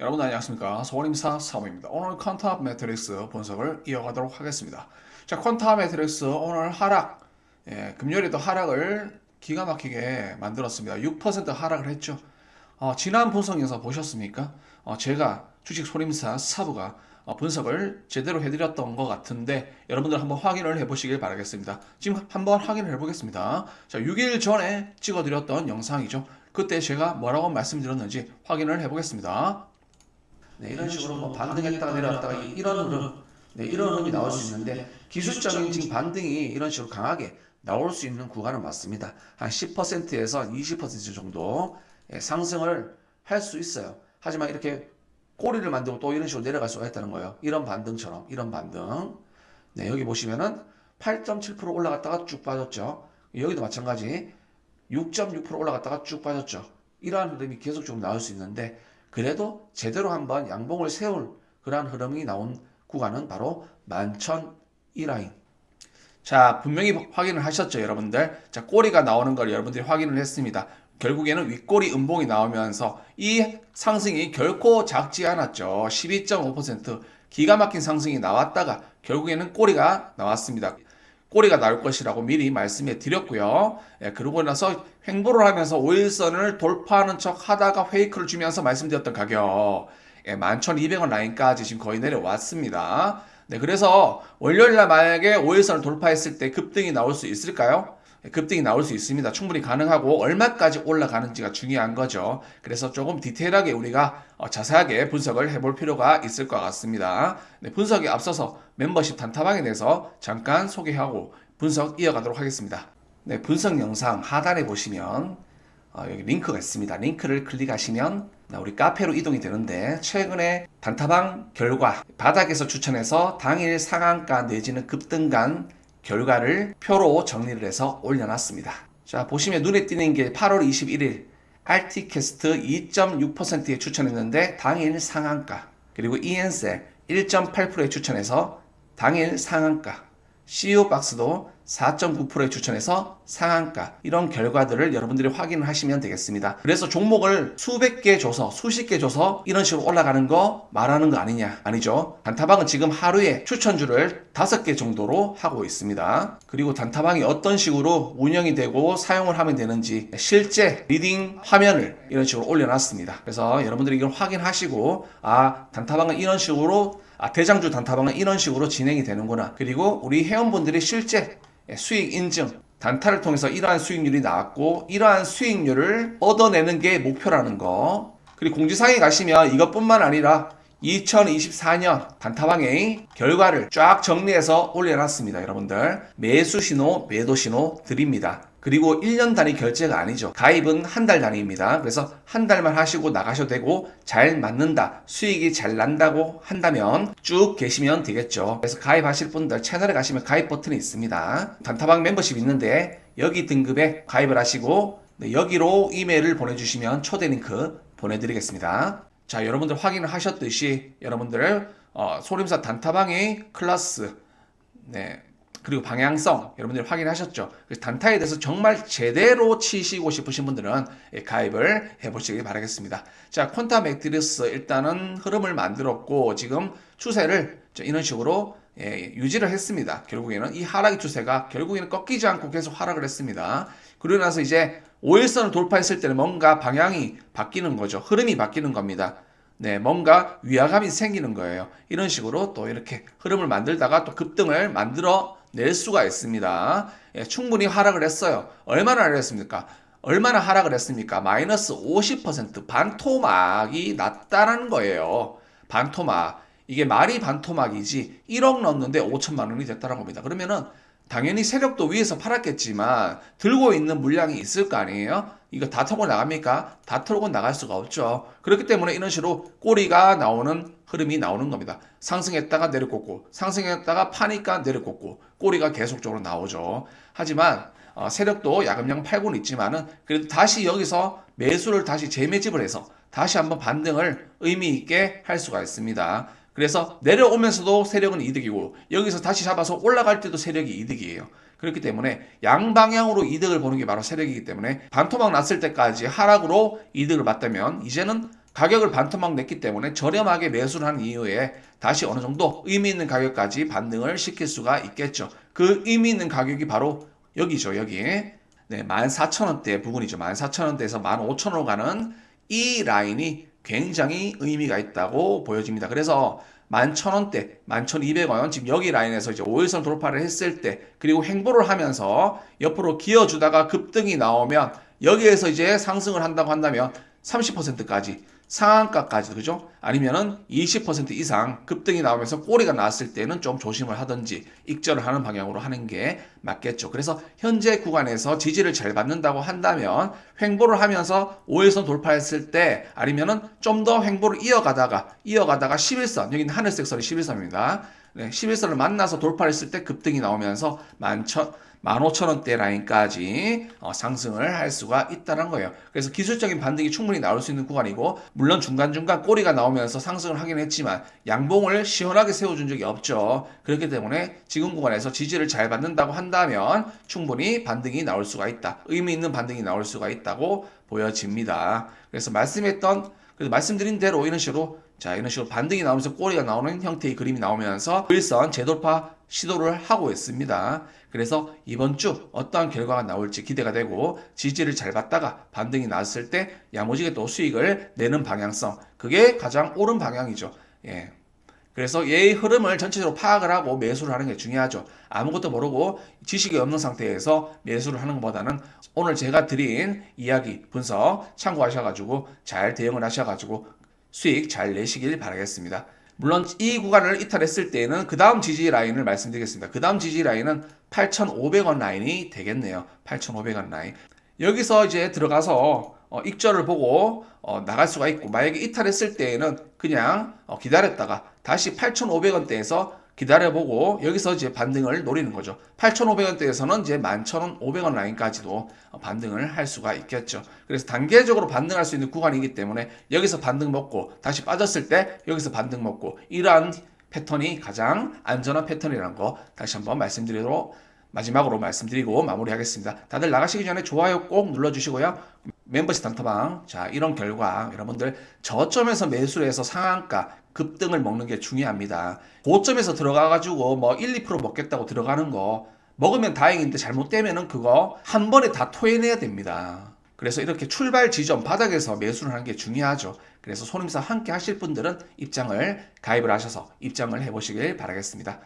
여러분 안녕하십니까 소원임사 사무입니다. 오늘 퀀텀 매트릭스 분석을 이어가도록 하겠습니다. 자 퀀텀 매트릭스 오늘 하락 예, 금요일에도 하락을 기가 막히게 만들었습니다. 6% 하락을 했죠. 어, 지난 분석 영상 보셨습니까? 어, 제가 주식 소림사 사부가 어, 분석을 제대로 해드렸던 것 같은데 여러분들 한번 확인을 해보시길 바라겠습니다. 지금 한번 확인을 해보겠습니다. 자, 6일 전에 찍어드렸던 영상이죠. 그때 제가 뭐라고 말씀드렸는지 확인을 해보겠습니다. 네, 이런 식으로 뭐 반등했다가 내려왔다가 이- 이런 흐름, 네, 이런 흐름이 나올 수 있는데 기술적인 지금 반등이 이런 식으로 강하게 나올 수 있는 구간은 맞습니다. 한 10%에서 20% 정도 예, 상승을 할 수 있어요. 하지만 이렇게 꼬리를 만들고 또 이런 식으로 내려갈 수가 있다는 거예요. 이런 반등처럼 이런 반등. 네, 여기 보시면은 8.7% 올라갔다가 쭉 빠졌죠. 여기도 마찬가지 6.6% 올라갔다가 쭉 빠졌죠. 이러한 흐름이 계속적으로 나올 수 있는데 그래도 제대로 한번 양봉을 세울 그러한 흐름이 나온 구간은 바로 11,002 라인. 자, 분명히 확인을 하셨죠, 여러분들. 자, 꼬리가 나오는 걸 여러분들이 확인을 했습니다. 결국에는 윗꼬리 음봉이 나오면서 이 상승이 결코 작지 않았죠. 12.5% 기가 막힌 상승이 나왔다가 결국에는 꼬리가 나왔습니다. 꼬리가 나올 것이라고 미리 말씀해 드렸고요. 예, 그러고 나서 횡보를 하면서 5일선을 돌파하는 척 하다가 페이크를 주면서 말씀드렸던 가격 예, 11,200원 라인까지 지금 거의 내려왔습니다. 네, 그래서 월요일날 만약에 5일선을 돌파했을 때 급등이 나올 수 있을까요? 예, 급등이 나올 수 있습니다. 충분히 가능하고 얼마까지 올라가는지가 중요한 거죠. 그래서 조금 디테일하게 우리가 어, 자세하게 분석을 해볼 필요가 있을 것 같습니다. 네, 분석에 앞서서 멤버십 단타방에 대해서 잠깐 소개하고 분석 이어가도록 하겠습니다. 네, 분석 영상 하단에 보시면 어, 여기 링크가 있습니다. 링크를 클릭하시면 나 우리 카페로 이동이 되는데 최근에 단타방 결과 바닥에서 추천해서 당일 상한가 내지는 급등간 결과를 표로 정리를 해서 올려놨습니다. 자 보시면 눈에 띄는 게 8월 21일 알티캐스트 2.6%에 추천했는데 당일 상한가 그리고 이엔셀 1.8%에 추천해서 당일 상한가 CU 박스도 4.9%에 추천해서 상한가 이런 결과들을 여러분들이 확인을 하시면 되겠습니다. 그래서 종목을 수백 개 줘서 수십 개 줘서 이런 식으로 올라가는 거 말하는 거 아니냐? 아니죠. 단타방은 지금 하루에 추천주를 다섯 개 정도로 하고 있습니다. 그리고 단타방이 어떤 식으로 운영이 되고 사용을 하면 되는지 실제 리딩 화면을 이런 식으로 올려놨습니다. 그래서 여러분들이 이걸 확인하시고 아 단타방은 이런 식으로 아, 대장주 단타방은 이런 식으로 진행이 되는구나. 그리고 우리 회원분들이 실제 수익 인증, 단타를 통해서 이러한 수익률이 나왔고, 이러한 수익률을 얻어내는 게 목표라는 거. 그리고 공지사항에 가시면 이것뿐만 아니라 2024년 단타방의 결과를 쫙 정리해서 올려놨습니다. 여러분들. 매수 신호, 매도 신호 드립니다. 그리고 1년 단위 결제가 아니죠. 가입은 한 달 단위입니다. 그래서 한 달만 하시고 나가셔도 되고 잘 맞는다, 수익이 잘 난다고 한다면 쭉 계시면 되겠죠. 그래서 가입하실 분들 채널에 가시면 가입 버튼이 있습니다. 단타방 멤버십 있는데 여기 등급에 가입을 하시고 네, 여기로 이메일을 보내주시면 초대 링크 보내드리겠습니다. 자, 여러분들 확인을 하셨듯이 여러분들 어, 소림사 단타방의 클래스 네. 그리고 방향성 여러분들 확인하셨죠? 단타에 대해서 정말 제대로 치시고 싶으신 분들은 예, 가입을 해보시길 바라겠습니다. 자, 콘타 맥트리스 일단은 흐름을 만들었고 지금 추세를 저 이런 식으로 예, 유지를 했습니다. 결국에는 이 하락의 추세가 결국에는 꺾이지 않고 계속 하락을 했습니다. 그러고 나서 이제 5일선을 돌파했을 때는 뭔가 방향이 바뀌는 거죠. 흐름이 바뀌는 겁니다. 네, 뭔가 위화감이 생기는 거예요. 이런 식으로 또 이렇게 흐름을 만들다가 또 급등을 만들어 낼 수가 있습니다. 예, 충분히 하락을 했어요. 얼마나 하락을 했습니까? 얼마나 하락을 했습니까? 마이너스 50% 반토막이 났다는 거예요. 반토막. 이게 말이 반토막이지 1억 넣었는데 5천만 원이 됐다는 겁니다. 그러면은 당연히 세력도 위에서 팔았겠지만 들고 있는 물량이 있을 거 아니에요? 이거 다 털고 나갑니까? 다 털고 나갈 수가 없죠. 그렇기 때문에 이런 식으로 꼬리가 나오는 흐름이 나오는 겁니다. 상승했다가 내려꽂고 상승했다가 파니까 내려꽂고 꼬리가 계속적으로 나오죠. 하지만 어, 세력도 야금야금 팔고는 있지만은 그래도 다시 여기서 매수를 다시 재매집을 해서 다시 한번 반등을 의미 있게 할 수가 있습니다. 그래서 내려오면서도 세력은 이득이고 여기서 다시 잡아서 올라갈 때도 세력이 이득이에요. 그렇기 때문에 양방향으로 이득을 보는 게 바로 세력이기 때문에 반토막 났을 때까지 하락으로 이득을 봤다면 이제는 가격을 반토막 냈기 때문에 저렴하게 매수를 한 이후에 다시 어느 정도 의미 있는 가격까지 반등을 시킬 수가 있겠죠. 그 의미 있는 가격이 바로 여기죠, 여기. 네, 14,000원대 부분이죠. 14,000원대에서 15,000원으로 가는 이 라인이 굉장히 의미가 있다고 보여집니다. 그래서 11,000원대, 11,200원, 지금 여기 라인에서 이제 5일선 돌파를 했을 때, 그리고 횡보를 하면서 옆으로 기어주다가 급등이 나오면, 여기에서 이제 상승을 한다고 한다면 30%까지 상한가까지 그죠? 아니면은 20% 이상 급등이 나오면서 꼬리가 나왔을 때는 좀 조심을 하든지 익절을 하는 방향으로 하는 게 맞겠죠. 그래서 현재 구간에서 지지를 잘 받는다고 한다면 횡보를 하면서 5일선 돌파했을 때 아니면은 좀 더 횡보를 이어가다가 이어가다가 11선 여기는 하늘색 선이 11선입니다. 네, 11선을 만나서 돌파했을 때 급등이 나오면서 11,000 15,000원대 라인까지 어, 상승을 할 수가 있다는 거예요. 그래서 기술적인 반등이 충분히 나올 수 있는 구간이고 물론 중간중간 꼬리가 나오면서 상승을 하긴 했지만 양봉을 시원하게 세워준 적이 없죠. 그렇기 때문에 지금 구간에서 지지를 잘 받는다고 한다면 충분히 반등이 나올 수가 있다. 의미 있는 반등이 나올 수가 있다고 보여집니다. 그래서 말씀했던 그래서 말씀드린 대로 이런 식으로 자 이런 식으로 반등이 나오면서 꼬리가 나오는 형태의 그림이 나오면서 일선 재돌파 시도를 하고 있습니다. 그래서 이번 주 어떠한 결과가 나올지 기대가 되고 지지를 잘 받다가 반등이 나왔을 때 야무지게 또 수익을 내는 방향성 그게 가장 옳은 방향이죠. 예. 그래서 얘의 흐름을 전체적으로 파악을 하고 매수를 하는 게 중요하죠. 아무것도 모르고 지식이 없는 상태에서 매수를 하는 것보다는 오늘 제가 드린 이야기 분석 참고하셔가지고 잘 대응을 하셔가지고 수익 잘 내시길 바라겠습니다. 물론 이 구간을 이탈했을 때에는 그 다음 지지 라인을 말씀드리겠습니다. 그 다음 지지 라인은 8,500원 라인이 되겠네요. 8,500원 라인. 여기서 이제 들어가서 어, 익절을 보고 어, 나갈 수가 있고 만약에 이탈했을 때에는 그냥 어, 기다렸다가 다시 8,500원대에서 기다려보고 여기서 이제 반등을 노리는 거죠. 8,500원대에서는 이제 11,500원 라인까지도 어, 반등을 할 수가 있겠죠. 그래서 단계적으로 반등할 수 있는 구간이기 때문에 여기서 반등 먹고 다시 빠졌을 때 여기서 반등 먹고 이러한 패턴이 가장 안전한 패턴이라는 거 다시 한번 말씀드리도록 마지막으로 말씀드리고 마무리하겠습니다. 다들 나가시기 전에 좋아요 꼭 눌러주시고요. 멤버십 단타방 자 이런 결과 여러분들 저점에서 매수를 해서 상한가 급등을 먹는 게 중요합니다. 고점에서 들어가 가지고 뭐 1, 2% 먹겠다고 들어가는 거 먹으면 다행인데 잘못되면은 그거 한 번에 다 토해내야 됩니다. 그래서 이렇게 출발 지점 바닥에서 매수를 하는 게 중요하죠. 그래서 손님사 함께 하실 분들은 입장을 가입을 하셔서 입장을 해 보시길 바라겠습니다.